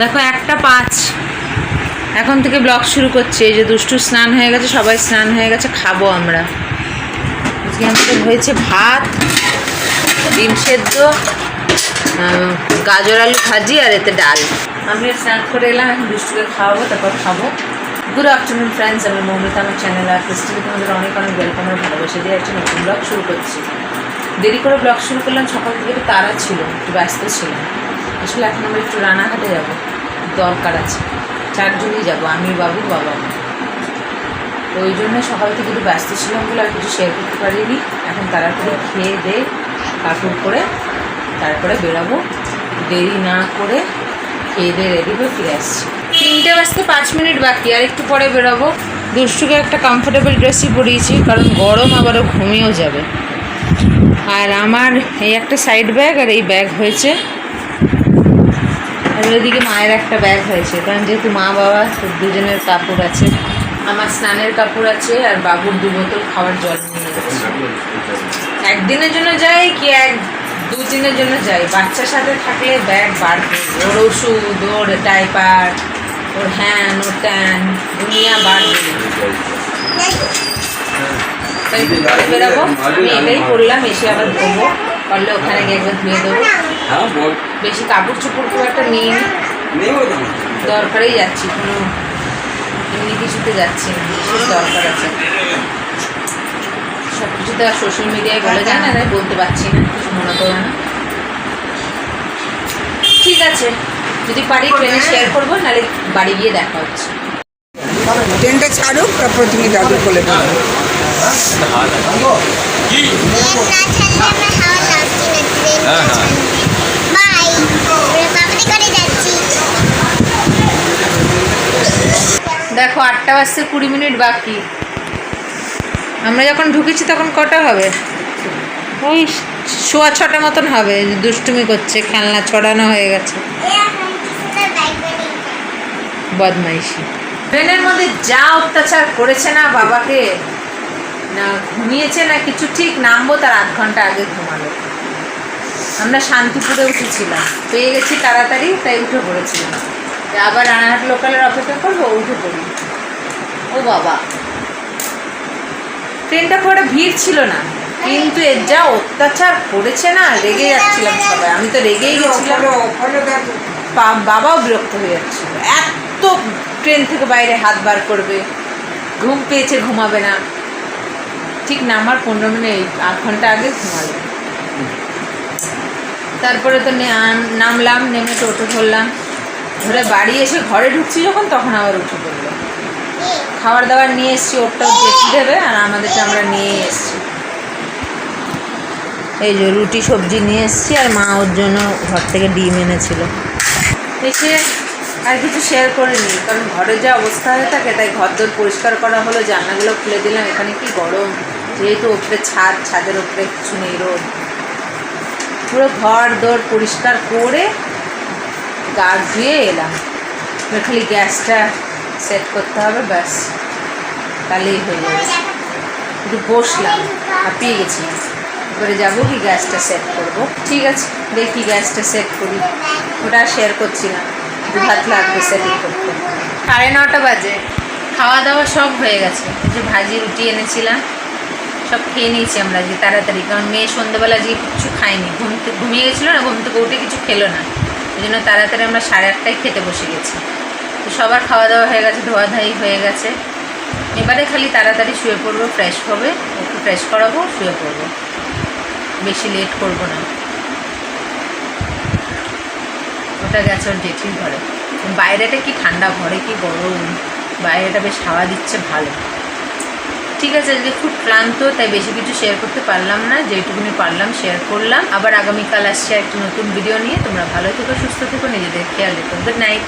দেখো, একটা পাঁচ। এখন থেকে ব্লগ শুরু করছে। এই যে দুষ্টু স্নান হয়ে গেছে, সবাই স্নান হয়ে গেছে, খাব আমরা। আজকে আমাদের হয়েছে ভাত, ডিম সেদ্ধ গাজর আলু ভাজি আর এতে ডাল। আমি স্নান করে এলাম, এখন দুষ্টুকে খাওয়াবো, তারপর খাব। গুড আফটারনুন ফ্রেন্ডস আমি মৌমিতা, আমার চ্যানেল আর ক্রিস্টিকে তোমাদের অনেক অনেক ওয়েলকাম আর ভালোবাসা দিয়ে একটা নতুন ব্লগ শুরু করছি। দেরি করে ব্লগ শুরু করলাম, সকাল থেকে একটু তাড়া ছিল, একটু ব্যস্ত ছিলাম। আসলে এখন আমরা একটু রানাঘাটে যাব। দরকার আছে। চারজনই যাব আমি বাবু, বাবা। ওই জন্য সকাল থেকে একটু ব্যস্ত ছিলাম বলে আর কিছু শেয়ার করতে পারিনি। এখন তাড়াতাড়ি খেয়ে দে, কাপড় করে তারপরে বেরাবো। দেরি না করে খেয়ে দিয়ে রেডি হয়ে ফিরে আসছি। তিনটে বাজতে পাঁচ মিনিট বাকি, আর একটু পরে বেরোবো। দুষ্টুকে একটা কমফোর্টেবল ড্রেসই পরিয়েছি, কারণ গরম আবারও ঘুমিয়েও যাবে। আর আমার এই একটা সাইড ব্যাগ আর এই ব্যাগ হয়েছে। আর ওইদিকে মায়ের একটা ব্যাগ হয়েছে। কারণ যেহেতু মা, বাবা দুজনের কাপড় আছে, আমার স্নানের কাপড় আছে আর বাবুর দু বোতল খাওয়ার জল নিয়ে একদিনের জন্য যাই কি এক দু দিনের জন্য যাই? বাচ্চার সাথে থাকলে ব্যাগ বাড়বে ওর ওষুধ, ওর ডাইপার ওর হ্যান ওর ট্যান দুনিয়া বাড়বে বেরাবো আমি এটাই করলাম, এসে আবার ধোবো পারলে ওখানে গিয়ে একবার ধুয়ে দেবো। হ্যাঁ বল। বেশি কাপড় চোপড় খুব একটা নেই। দরকারেই যাচ্ছি কোনো এমনি কিছুতে যাচ্ছি না বিশেষ দরকার আছে। সব কিছু তো আর সোশ্যাল মিডিয়ায় বলে যায় না তাই বলতে পারছি না কিছু মনে করো না। ঠিক আছে যদি পারি ট্রেনে শেয়ার করব নাহলে বাড়ি গিয়ে দেখা হচ্ছে। ট্রেনটা ছাড়ুক তারপর তুমি দাদু কোলে পাবে দেখো, আটটা বাজতে কুড়ি মিনিট বাকি। আমরা যখন ঢুকেছি তখন কটা হবে? ওই সোয়া ছটা মতন হবে, দুষ্টুমি করছে, খেলনা ছড়ানো হয়ে গেছে। বদমাইশি। ট্রেনের মধ্যে যা অত্যাচার করেছে না বাবাকে, না ঘুমিয়েছে না কিছু, ঠিক নামবো তার আধ ঘণ্টা আগে ঘুমালো। আমরা শান্তিপুরে উঠেছিলাম। পেয়ে গেছি তাড়াতাড়ি, তাই উঠে পড়েছিলাম। আবার রানাঘাট লোকালের অপেক্ষা করব, উঠে পড়ি। ও বাবা। ট্রেনটা খুব ভিড় ছিল না, কিন্তু এর যা অত্যাচার করেছে না, রেগে যাচ্ছিলাম সবাই। আমি তো রেগেই গেছিলাম। বাবাও বিরক্ত হয়ে যাচ্ছিল। এত ট্রেন থেকে বাইরে হাত বার করবে, ঘুম পেয়েছে, ঘুমাবে না। ঠিক নামার পনেরো মিনিট, আধ ঘণ্টা আগে ঘুমালো। তারপরে তো নামলাম, নেমে টোটো ধরলাম। ধরে বাড়ি এসে ঘরে ঢুকছি যখন, তখন আবার উঠে পড়ল। খাবার দাবার নিয়ে এসছি, ওরটাও দেখি দেবে? আর আমাদেরটা আমরা নিয়ে এসছি। এই যে রুটি, সবজি নিয়ে এসছি, আর মা ওর জন্য ঘর থেকে ডিম এনেছিল। এসে আর কিছু শেয়ার করে করিনি, কারণ ঘরে যা অবস্থা হয়ে থাকে, তাই ঘর দোর পরিষ্কার করা হলো, জানলাগুলো খুলে দিলাম, এখানে কি গরম? যেহেতু ওপরে ছাদ, ছাদের ওপরে কিছু নেই রোদ। পুরো ঘর দোর পরিষ্কার করে গা ধুয়ে এলাম। খালি গ্যাসটা সেট করতে হবে, ব্যাস। তাহলেই হয়ে যাবে একটু বসলাম, হাঁপিয়ে গেছি। এবারে যাব কি গ্যাসটা সেট করব। ঠিক আছে, দেখি গ্যাসটা সেট করি। ওটা শেয়ার করছি না। দু হাত লাগবে সেটিং করতে। সাড়ে নটা বাজে। খাওয়া দাওয়া সব হয়ে গেছে। যে ভাজি রুটি এনেছিলাম। সব খেয়ে নিয়েছি আমরা আজকে তাড়াতাড়ি। কারণ মেয়ে সন্ধ্যেবেলা আজকে কিছু খায়নি। ঘুম ঘুমিয়ে গেছিল না, ঘুম থেকে উঠে কিছু খেলো না। এই জন্য তাড়াতাড়ি আমরা সাড়ে আটটায় খেতে বসে গেছি। তো সবার খাওয়া দাওয়া হয়ে গেছে ধোয়াধাই হয়ে গেছে। এবারে খালি তাড়াতাড়ি শুয়ে পড়ব ফ্রেশ হবে। একটু ফ্রেশ করাবো, শুয়ে পড়ব। বেশি লেট করব না। ওটা গেছে ওর জেঠির ঘরে। বাইরেটা কি ঠান্ডা, ঘরে কি গরম? বাইরেটা বেশ হাওয়া দিচ্ছে, ভালো। ঠিক আছে, আজকে খুব ক্লান্ত, তাই বেশি কিছু শেয়ার করতে পারলাম না। যেটুকুনি পারলাম শেয়ার করলাম। আবার আগামীকাল আসছে একটা নতুন ভিডিও নিয়ে। তোমরা ভালো থেকো, সুস্থ থেকো, নিজেদের খেয়াল রেখো। Good night